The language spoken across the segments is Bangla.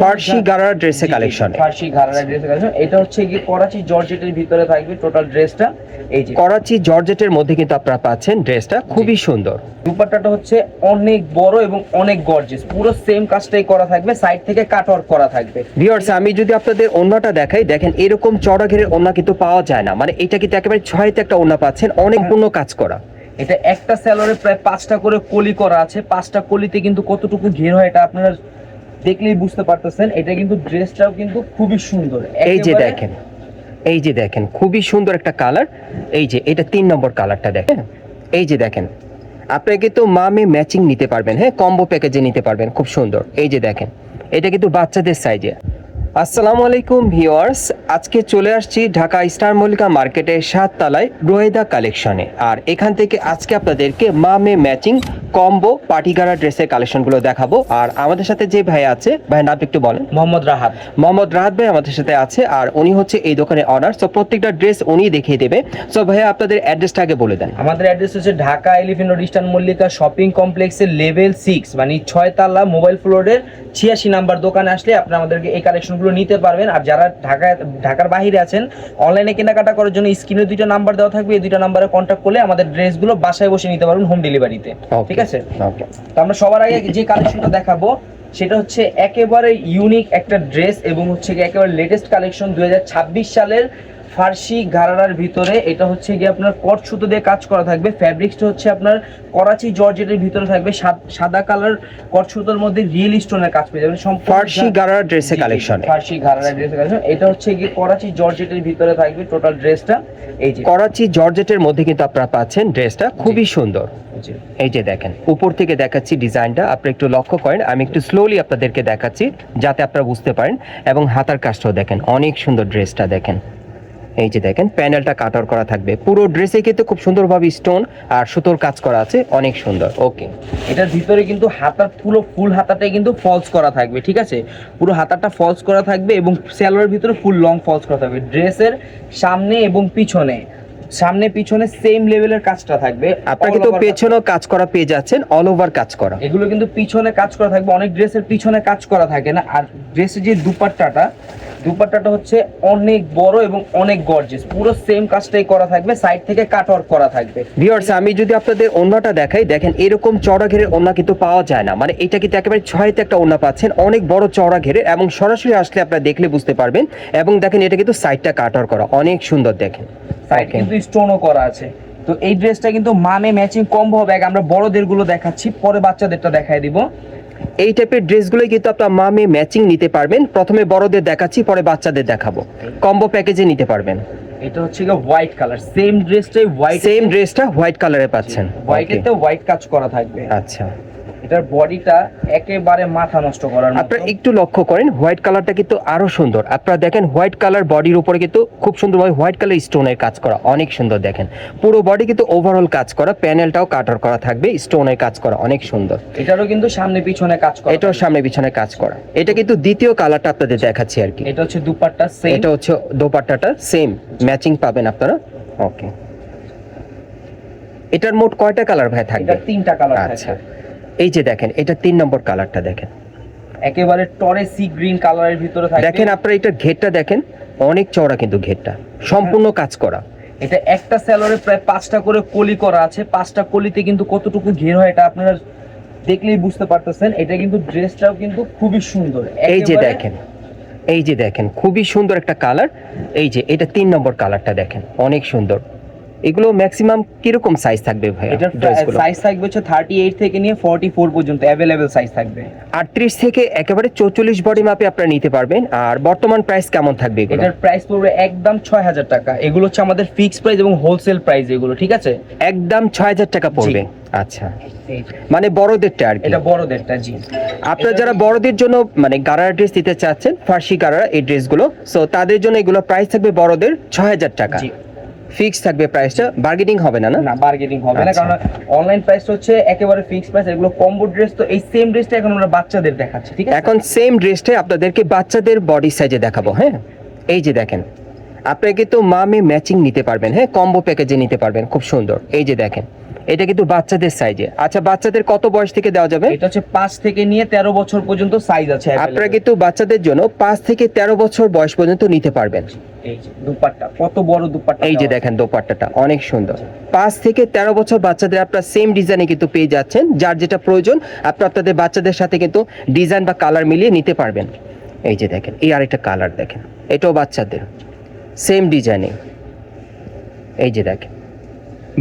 ফার্সি গারারা ড্রেসের কালেকশন ফার্সি ঘাড়ারা ড্রেসের কালেকশন এটা হচ্ছে কি করাচি জর্জেটের ভিতরে থাকবে টোটাল ড্রেসটা এই যে। করাচি জর্জেটের মধ্যে কিন্তু আপনারা পাচ্ছেন ড্রেসটা খুবই সুন্দর। দুপাট্টাটা হচ্ছে অনেক বড় এবং অনেক গর্জিয়াস পুরো সেম কাজটাই করা থাকবে। সাইড থেকে কাট ওয়ার্ক করা থাকবে। ভিউয়ার্স আমি যদি আপনাদের ওন্নাটা দেখাই দেখেন এরকম চড়া ঘেরের ওন্না কিন্তু পাওয়া যায় না। মানে এটা কিন্তু একেবারে ছয়তে একটা ওন্না পাচ্ছেন অনেক পূর্ণ কাজ করা। এটা একটা স্যালোরে প্রায় পাঁচটা করে কলি করা আছে। পাঁচটা কলিতে কিন্তু কতটুকু ঘের হয় এটা আপনারা দেখলেই বুঝতে পারতেছেন এটা কিন্তু ড্রেসটাও কিন্তু খুবই সুন্দর। এই যে দেখেন এই যে দেখেন খুবই সুন্দর একটা কালার। এই যে এটা তিন নম্বর কালারটা দেখেন। এই যে দেখেন আপনি কিন্তু মামে ম্যাচিং নিতে পারবেন হ্যাঁ? কম্বো প্যাকেজে নিতে পারবেন খুব সুন্দর। এই যে দেখেন এটা কিন্তু বাচ্চাদের সাইজে আসসালামু আলাইকুম ভিউয়ার্স আজকে চলে আসছি ঢাকা স্টার মল্লিকা মার্কেটের সাত তলায় রোয়েদা কালেকশনে। আর এখান থেকে আজকে আপনাদেরকে মামে ম্যাচিং কম্বো পার্টিগারা ড্রেসের কালেকশনগুলো দেখাবো। আর আমাদের সাথে যে ভাই আছে ভাই নাম একটু বলেন। মোহাম্মদ রাহাত। মোহাম্মদ রাহাত ভাই আমাদের সাথে আছে আর উনি হচ্ছে এই দোকানের অনার সো প্রত্যেকটা ড্রেস উনি দেখিয়ে দেবে। সো ভাইয়া আপনাদের অ্যাড্রেসটা আগে বলে দেন। আমাদের অ্যাড্রেস হচ্ছে Dhaka elephant road eastern Mallika shopping কমপ্লেক্সের লেভেল সিক্স মানে ছয় তালা মোবাইল ফ্লোরের ছিয়াশি নাম্বার দোকানে আসলে আপনি আমাদেরকে এই কালেকশনগুলো নিতে পারবেন। আর যারা ঢাকায় ঢাকার বাইরে আছেন অনলাইনে কেনাকাটা করার জন্য স্ক্রিনে দুইটা নাম্বার দেওয়া থাকবে। এই দুইটা নাম্বারে কন্ট্যাক্ট করলে আমাদের ড্রেসগুলো বাসায় বসে নিতে পারবেন হোম ডেলিভারিতে ঠিক আছে? তো আমরা সবার আগে যে কালেকশনটা দেখাবো সেটা হচ্ছে একেবারে ইউনিক একটা ড্রেস এবং হচ্ছে একেবারে লেটেস্ট কালেকশন দুই হাজার ছাব্বিশ সালের ফার্সি গারারার ভিতরে এটা হচ্ছে গিয়ে আপনার কট সুতো দিয়ে কাজ করা থাকবে ফ্যাব্রিক্সটা হচ্ছে আপনার করাচি জর্জেটের ভিতরে থাকবে সাদ- কালার কট সুতোর মধ্যে রিয়েল স্টোনের কাজ পেয়ে যাবেন ফার্সি গারারা ড্রেসের কালেকশন ফার্সি গারারা ড্রেসের কালেকশন এটা হচ্ছে গিয়ে করাচি জর্জেটের ভিতরে থাকবে টোটাল ড্রেসটা এই যে করাচি জর্জেটের মধ্যে কিন্তু আপনারা পাচ্ছেন ড্রেসটা খুবই সুন্দর। এই যে দেখেন উপর থেকে দেখাচ্ছি ডিজাইনটা আপনি একটু লক্ষ্য করেন আমি একটু স্লোলি আপনাদেরকে দেখাচ্ছি যাতে আপনারা বুঝতে পারেন এবং হাতার কাজটাও দেখেন অনেক সুন্দর ড্রেসটা দেখেন। এই যে দেখেন, প্যানেলটা কাটার করা থাকবে। পুরো ড্রেসে কিন্তু খুব সুন্দরভাবে স্টোন আর সুতোর কাজ করা আছে, অনেক সুন্দর। ওকে। এটার ভিতরে কিন্তু হাতার পুরো ফুল হাতাটাই কিন্তু ফলস করা থাকবে, ঠিক আছে? পুরো হাতাটা ফলস করা থাকবে এবং স্যালোয়ার ভিতরে ফুল লং ফলস করা থাকবে। ড্রেসের সামনে এবং পিছনে, সামনে পিছনে সেম লেভেলের কাজটা থাকবে। আপনারা কিন্তু পেছনেও কাজ করা পেয়ে যাচ্ছেন অল ওভার কাজ করা। এগুলো কিন্তু পিছনে কাজ করা থাকবে, অনেক ড্রেসের পিছনে কাজ করা থাকে না। আর ড্রেসের যে দুপাট্টাটা দুপাট্টাটা হচ্ছে অনেক বড় এবং অনেক গর্জিয়াস পুরো সেম কাজটাই করা থাকবে সাইড থেকে কাট ওয়ার্ক করা থাকবে। ভিউয়ার্স আমি যদি আপনাদের ওন্নাটা দেখাই দেখেন এরকম চওড়া ঘেরের ওন্না কিন্তু পাওয়া যায় না। মানে এটা কিন্তু একেবারে ছয়তে একটা ওন্না পাচ্ছেন অনেক বড় চওড়া ঘেরে এবং সরাসরি আসলে আপনারা দেখলে বুঝতে পারবেন। এবং দেখেন এটা কিন্তু সাইডটা কাটার করা অনেক সুন্দর দেখেন। সাইড. কিন্তু স্টোনও করা আছে। তো এই ড্রেসটা কিন্তু মামে ম্যাচিং কম্বো হবে। আগে আমরা বড়দেরগুলো দেখাচ্ছি পরে বাচ্চাদেরটা দেখাই দিব। এই টাইপের ড্রেসগুলোই কিন্তু আপনার মা মেয়ে ম্যাচিং নিতে পারবেন। প্রথমে বড়দের দেখাচ্ছি পরে বাচ্চাদের দেখাবো। কম্বো প্যাকেজে নিতে পারবেন। এটা হচ্ছে হোয়াইট কালার সেম ড্রেসটাই হোয়াইট সেম ড্রেসটা হোয়াইট কালারে পাচ্ছেন। হোয়াইটেতে হোয়াইট কাজ করা থাকবে। আচ্ছা। এটার বডিটা একেবারে মাথা নষ্ট করার মতো। আপনারা একটু লক্ষ্য করেন হোয়াইট কালারটা কিন্তু আরও সুন্দর। আপনারা দেখেন হোয়াইট কালার বডির উপরে কিন্তু খুব সুন্দরভাবে হোয়াইট কালার স্টোনের কাজ করা অনেক সুন্দর দেখেন। পুরো বডি কিন্তু ওভারঅল কাজ করা প্যানেলটাও কাটার করা থাকবে স্টোনের কাজ করা অনেক সুন্দর। এটারও কিন্তু সামনে পিছনে কাজ করা। এটাও সামনে পিছনে কাজ করা। এটা কিন্তু দ্বিতীয় কালারটা আপনাদের দেখাচ্ছি আর কি। এটা হচ্ছে দুপাট্টা সেম এটা হচ্ছে দোপাট্টাটা সেম ম্যাচিং পাবেন আপনারা? ওকে এটার মোট কয়টা কালার ভাই থাকবে? তিনটা কালার আচ্ছা। আছে এই যে দেখেন এটা তিন নম্বর কালারটা দেখেন। একেবারে টরে সি গ্রিন কালারের ভিতরে থাকবে। দেখেন আপনারা এটা ঘেরটা দেখেন অনেক চওড়া কিন্তু ঘেরটা সম্পূর্ণ কাজ করা। এটা একটা স্যালোরে প্রায় পাঁচটা করে কলি করা আছে পাঁচটা কলিতে কিন্তু কতটুকু ঘের হয় এটা আপনারা দেখলেই বুঝতে পারতেছেন। এটা কিন্তু ড্রেসটাও কিন্তু খুবই সুন্দর। এই যে দেখেন এই যে দেখেন খুবই সুন্দর একটা কালার। এই যে এটা তিন নম্বর কালারটা দেখেন অনেক সুন্দর। এগুলো ম্যাক্সিমাম কীরকম সাইজ থাকবে ভাই ড্রেসগুলো সাইজ থাকবে হচ্ছে থার্টি এইট থেকে নিয়ে ফর্টি ফোর পর্যন্ত অ্যাভেলেবেল সাইজ থাকবে। আটত্রিশ থেকে একেবারে চৌচল্লিশ বডি মাপে আপনারা নিতে পারবেন। আর বর্তমান প্রাইস কেমন থাকবে এগুলো? এটার প্রাইস পড়বে একদম ছয় হাজার টাকা। এগুলো হচ্ছে আমাদের ফিক্সড প্রাইস এবং হোলসেল প্রাইস এগুলো ঠিক আছে? একদম ছয় হাজার টাকা পড়বে। আচ্ছা। মানে বড়দেরটা আর এটা বড়দেরটা জি। আপনারা যারা বড়দের জন্য মানে গারারা ড্রেস দিতে চাচ্ছেন ফার্সি গারারা এই ড্রেসগুলো সো তাদের জন্য এগুলো প্রাইস থাকবে বড়দের ছয় হাজার টাকা। ফিক্স থাকবে প্রাইসটা বার্গেটিং হবে না না? বার্গেটিং বার্গেনিং হবে না আচ্ছা। কারণ অনলাইন প্রাইস হচ্ছে একেবারে ফিক্সড প্রাইস এগুলো কম্বো ড্রেস তো এই সেম ড্রেসটা এখন আমরা বাচ্চাদের দেখাচ্ছি ঠিক আছে? এখন সেম ড্রেসটাই আপনাদেরকে বাচ্চাদের বডি সাইজে দেখাবো হ্যাঁ? এই যে দেখেন আপনারা মা মামে ম্যাচিং নিতে পারবেন হ্যাঁ? কম্বো প্যাকেজে নিতে পারবেন খুব সুন্দর। এই যে দেখেন এটা কিন্তু বাচ্চাদের সাইজে আচ্ছা বাচ্চাদের কত বয়স থেকে দেওয়া যাবে? এটা হচ্ছে পাঁচ থেকে নিয়ে তেরো বছর পর্যন্ত সাইজ আছে আপনারা কিন্তু বাচ্চাদের জন্য পাঁচ থেকে তেরো বছর বয়স পর্যন্ত নিতে পারবেন। দুপাট্টা কত বড় দুপাট্টা এই যে দেখেন দোপাট্টাটা অনেক সুন্দর। পাঁচ থেকে তেরো বছর বাচ্চাদের আপনার সেম ডিজাইনে কিন্তু পেয়ে যাচ্ছেন যার যেটা প্রয়োজন আপনার আপনাদের বাচ্চাদের সাথে কিন্তু ডিজাইন বা কালার মিলিয়ে নিতে পারবেন। এই যে দেখেন এই আরেকটা কালার দেখেন এটাও বাচ্চাদের। সেম ডিজাইনে এই যে দেখেন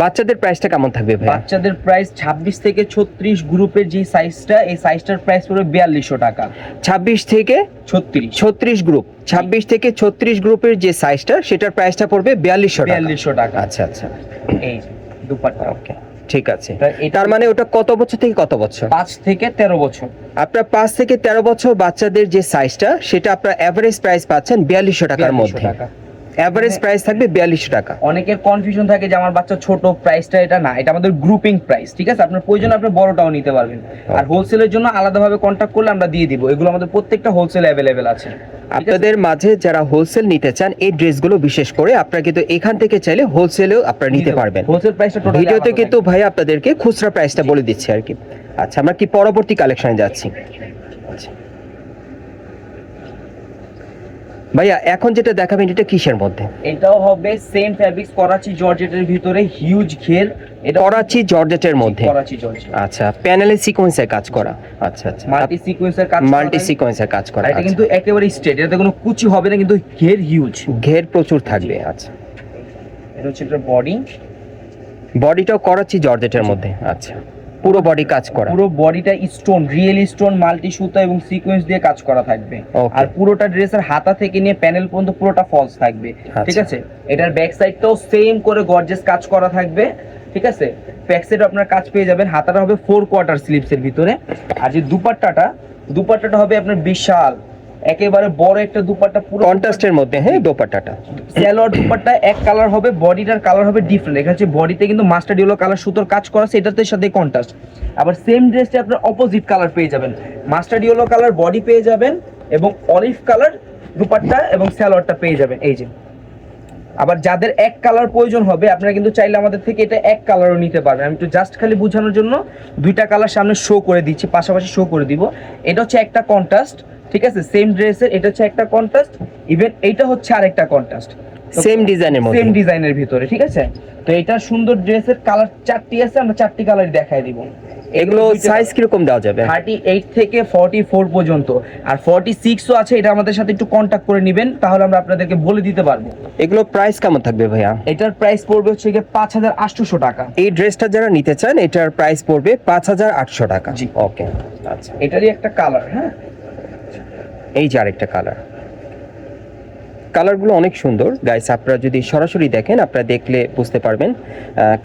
বাচ্চাদের প্রাইসটা কেমন থাকবে ভাই বাচ্চাদের প্রাইস ছাব্বিশ থেকে ছত্রিশ গ্রুপের যে সাইজটা এই সাইজটার প্রাইস পড়বে বিয়াল্লিশশো টাকা। ছাব্বিশ থেকে ছত্রিশ। ছত্রিশ গ্রুপ। ছাব্বিশ থেকে ছত্রিশ গ্রুপের যে সাইজটা সেটার প্রাইসটা পড়বে বিয়াল্লিশশো টাকা। বিয়াল্লিশশো টাকা। আচ্ছা আচ্ছা। এই দুপাট্টা। ওকে ঠিক আছে। তার মানে ওটা কত বছর থেকে কত বছর? পাঁচ থেকে তেরো বছর। আপনার পাঁচ থেকে তেরো বছর বাচ্চাদের যে সাইজটা সেটা আপনার অ্যাভারেজ প্রাইস পাচ্ছেন বিয়াল্লিশশো টাকার 4200 মধ্যে। টাকা। অ্যাভারেজ প্রাইস থাকবে বিয়াল্লিশশো টাকা। অনেকের কনফিউশন থাকে যে আমার বাচ্চা ছোট প্রাইসটা এটা না। এটা আমাদের গ্রুপিং প্রাইস ঠিক আছে? আপনার প্রয়োজন আপনি বড়টাও নিতে পারবেন। আর হোলসেলের জন্য আলাদাভাবে কন্ট্যাক্ট করলে আমরা দিয়ে দিব। এগুলো আমাদের প্রত্যেকটা হোলসেল অ্যাভেলেবেল আছে। আপনাদের মাঝে যারা হোলসেল নিতে চান এই ড্রেসগুলো বিশেষ করে আপনারা কিন্তু এখান থেকে চাইলে হোলসেলেও আপনারা নিতে পারবেন। হোলসেল প্রাইসটা টোটাল ভিডিওতে কিন্তু ভাই আপনাদেরকে খুচরা প্রাইসটা বলে দিচ্ছি আর কি। আচ্ছা আমরা কি পরবর্তী কালেকশনে যাচ্ছি? আচ্ছা। ভাইয়া এখন যেটা দেখাবেন এটা কিসের মধ্যে? এটাও হবে সেম ফ্যাব্রিক্স করাচি জর্জেটের ভিতরে হিউজ ঘের। এটা করাচি জর্জেটের মধ্যে। করাচি জর্জেট আচ্ছা প্যানেলে সিকোয়েন্সের কাজ করা। আচ্ছা আচ্ছা। মাল্টি সিকোয়েন্সের কাজ মাল্টি সিকোয়েন্সের কাজ করা এটা আচ্ছা। কিন্তু একেবারে স্ট্রেট এটাতে কোনো কুচি হবে না কিন্তু ঘের হিউজ ঘের প্রচুর থাকবে আচ্ছা। এটা হচ্ছে এটা বডি বডিটাও করাচি জর্জেটের মধ্যে আচ্ছা। পুরো বডি কাজ করা। পুরো বডিটা স্টোন রিয়েল স্টোন মাল্টি সুতা এবং সিকোয়েন্স দিয়ে কাজ করা থাকবে। আর পুরোটা ড্রেসের হাতা থেকে নিয়ে প্যানেল পর্যন্ত পুরোটা ফলস থাকবে। ঠিক আচ্ছা। আছে? এটার ব্যাক সাইডটাও সেম করে গর্জেস কাজ করা থাকবে। ঠিক আছে? ব্যাক সাইড আপনার কাজ পেয়ে যাবেন। হাতাটা হবে ফোর কোয়ার্টার স্লিপসের ভিতরে। আর যে দুপাট্টাটা দুপাট্টাটা হবে আপনার বিশাল। একেবারে বড় একটা দুপাট্টা পুরো কন্ট্রাস্টের মধ্যে হ্যাঁ দোপাট্টাটা। স্যালোয়ার দুপাট্টা এক কালার হবে বডিটার কালার হবে ডিফারেন্ট এখানে হচ্ছে বডিতে কিন্তু মাস্টার ইয়েলো কালার সুতোর কাজ করা আছে এটাতে সাথে কন্ট্রাস্ট আবার সেম ড্রেসটা আপনার অপোজিট কালার পেয়ে যাবেন। মাস্টার ইয়েলো কালার বডি পেয়ে যাবেন এবং অলিভ কালার দুপাট্টা এবং স্যালোয়ারটা পেয়ে যাবেন এই যে। আবার যাদের এক কালার প্রয়োজন হবে আপনারা কিন্তু চাইলে আমাদের থেকে এটা এক কালারও নিতে পারবেন। আমি একটু জাস্ট খালি বোঝানোর জন্য দুইটা কালার সামনে শো করে দিচ্ছি পাশাপাশি শো করে দিব। এটা হচ্ছে একটা কন্ট্রাস্ট ঠিক আছে? সেম ড্রেসের এটা হচ্ছে একটা কন্ট্রাস্ট ইভেন এইটা হচ্ছে আরেকটা কন্ট্রাস্ট সেম ডিজাইনের মধ্যে। সেম ডিজাইনের ভিতরে ঠিক আছে? তো এটা সুন্দর ড্রেসের কালার চারটি আছে আমরা চারটি কালার দেখাই দিব। এগুলো সাইজ কীরকম দেওয়া যাবে? থার্টি এইট থেকে ফর্টি ফোর পর্যন্ত। আর ফর্টি ও আছে এটা আমাদের সাথে একটু কন্টাক্ট করে নেবেন তাহলে আমরা আপনাদেরকে বলে দিতে পারব। এগুলো প্রাইস কেমন থাকবে ভাইয়া? এটার প্রাইস পড়বে হচ্ছে গিয়ে পাঁচ হাজার আটশোশো টাকা। এই ড্রেসটা যারা নিতে চান এটার প্রাইস পড়বে পাঁচ হাজার আটশো টাকা। জি। ওকে আচ্ছা। এটারই একটা কালার হ্যাঁ? এই যে আরেকটা কালার কালারগুলো অনেক সুন্দর। গাইস আপনারা যদি সরাসরি দেখেন আপনারা দেখলে বুঝতে পারবেন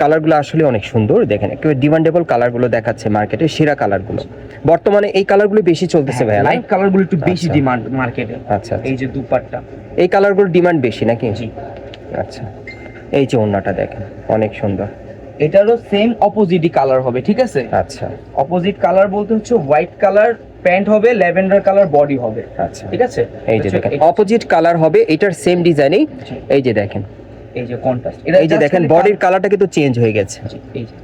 কালারগুলো আসলে অনেক সুন্দর। দেখেন একটু ডিমান্ডেবল কালারগুলো দেখাচ্ছে মার্কেটে সেরা কালারগুলো বর্তমানে এই কালারগুলো বেশি চলতেছে ভাইয়া লাইট কালারগুলো একটু বেশি আচ্ছা। ডিমান্ড মার্কেটে আচ্ছা আচ্ছা। এই যে দুপাট্টা। এই কালারগুলো ডিমান্ড বেশি নাকি? জি। আচ্ছা। এই যে ওন্নাটা দেখেন অনেক সুন্দর। এটারও সেম অপোজিটই কালার হবে ঠিক আছে? আচ্ছা। অপোজিট কালার বলতে হচ্ছে হোয়াইট কালার প্যান্ট হবে ল্যাভেন্ডার কালার বডি হবে। আচ্ছা। ঠিক আছে? এই যে দেখেন এটা- অপোজিট কালার হবে এটার সেম ডিজাইনেই এই যে দেখেন। এই যে কন্ট্রাস্ট এই যে দেখেন বডির কালারটা কিন্তু চেঞ্জ হয়ে গেছে। এই যে।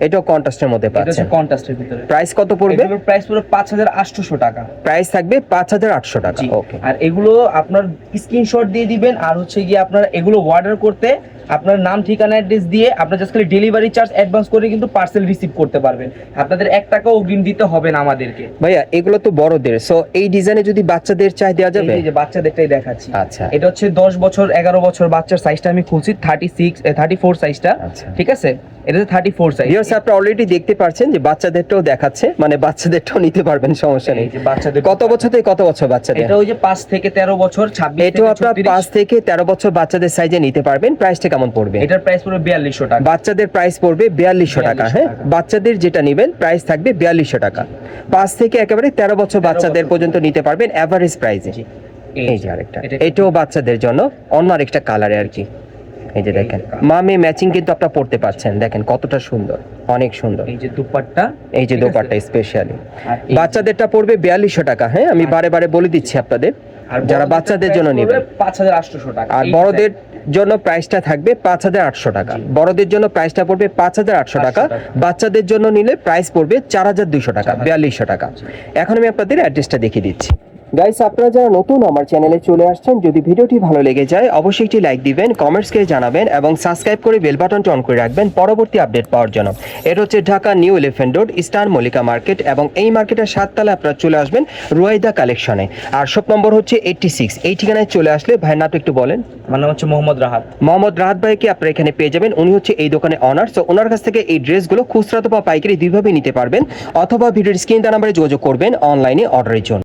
এটাও কন্ট্রাস্টের মধ্যে এটা পাচ্ছেন। কন্ট্রাস্টের ভিতরে। প্রাইস কত পড়বে? এগুলোর প্রাইস পুরো পাঁচ হাজার আটশোশো টাকা। প্রাইস থাকবে পাঁচ হাজার আটশো টাকা ওকে আর এগুলো আপনার স্ক্রিনশট দিয়ে দিবেন আর হচ্ছে গিয়ে আপনারা এগুলো অর্ডার করতে আপনার নাম ঠিকানা অ্যাড্রেস দিয়ে আপনার জাস্ট খালি ডেলিভারি চার্জ অ্যাডভান্স করে কিন্তু পার্সেল রিসিভ করতে পারবেন। আপনাদের এক টাকাও অগ্রিম দিতে হবে না আমাদেরকে। ভাইয়া এগুলো তো বড়দের। সো এই ডিজাইনে যদি বাচ্চাদের চাই দেওয়া যাবে? এই যে বাচ্চাদেরটাই দেখাচ্ছি। আচ্ছা। এটা হচ্ছে দশ বছর এগারো বছর বাচ্চার সাইজটা আমি খুলছি থার্টি সিক্স থার্টি ফোর সাইজটা। ঠিক আছে? এটা থার্টি ফোর সাইজ ভিউয়ার্স আপনারা অলরেডি দেখতে পাচ্ছেন যে বাচ্চাদেরটাও দেখাচ্ছে মানে বাচ্চাদেরটাও নিতে পারবেন সমস্যা নেই। যে বাচ্চাদের কত বছর থেকে কত বছর বাচ্চাদের? এটা ওই যে পাঁচ থেকে তেরো বছর ছাব্বিশ এটাও আপনার পাঁচ থেকে তেরো বছর বাচ্চাদের সাইজে নিতে পারবেন। প্রাইসটা কেমন পড়বে? এটার প্রাইস পুরো বিয়াল্লিশশো টাকা। বাচ্চাদের প্রাইস পড়বে বিয়াল্লিশশো টাকা হ্যাঁ? বাচ্চাদের যেটা নেবেন প্রাইস থাকবে বিয়াল্লিশশো টাকা। পাঁচ থেকে একেবারে তেরো বছর বাচ্চাদের পর্যন্ত নিতে পারবেন অ্যাভারেজ প্রাইসে এই যে আরেকটা। এটাও বাচ্চাদের জন্য অন্য আরেকটা কালারে আর কি। এই যে দেখেন colour। মা মেয়ে ম্যাচিং কিন্তু আপনারা পড়তে পাচ্ছেন দেখেন কতটা সুন্দর অনেক সুন্দর। এই যে দুপাট্টা এই যে? দোপাট্টা স্পেশালি বাচ্চাদেরটা পড়বে বিয়াল্লিশশো টাকা হ্যাঁ? আমি বারে বারে বলে দিচ্ছি আপনাদের। আর যারা বাচ্চাদের জন্য নেবে। পাঁচ হাজার আটশোশো টাকা। আর বড়দের জন্য প্রাইসটা থাকবে পাঁচ হাজার আটশো টাকা। বড়দের জন্য প্রাইসটা পড়বে পাঁচ হাজার আটশো টাকা। টাকা। বাচ্চাদের জন্য নিলে প্রাইস পড়বে চার হাজার দুইশো টাকা বিয়াল্লিশশো টাকা। এখন আমি আপনাদের অ্যাড্রেসটা দেখিয়ে দিচ্ছি। গাইস আপনারা যারা নতুন আমার চ্যানেলে চলে আসছেন যদি ভিডিওটি ভালো লেগে যায় অবশ্যই একটি লাইক দিবেন কমেন্টস করে জানাবেন এবং সাবস্ক্রাইব করে বেল বাটনটি অন করে রাখবেন পরবর্তী আপডেট পাওয়ার জন্য। এটা হচ্ছে Dhaka new elephant road star Mallika market এবং এই মার্কেটের সাততলা আপনারা চলে আসবেন রুয়াইদা কালেকশনে আর শপ নম্বর হচ্ছে এইটটি সিক্স এই ঠিকানায় চলে আসলে ভাইয়ের নামটা একটু বলেন। আমার নাম হচ্ছে মোহাম্মদ রাহাত। মোহাম্মদ রাহাত ভাইকে আপনারা এখানে পেয়ে যাবেন। উনি হচ্ছে এই দোকানে অনার সো ওনার কাছ থেকে এই ড্রেসগুলো খুচরা অথবা পাইকারি দুইভাবে নিতে পারবেন অথবা ভিডিওর স্ক্রিন নাম্বারে যোগাযোগ করবেন অনলাইনে অর্ডারের জন্য।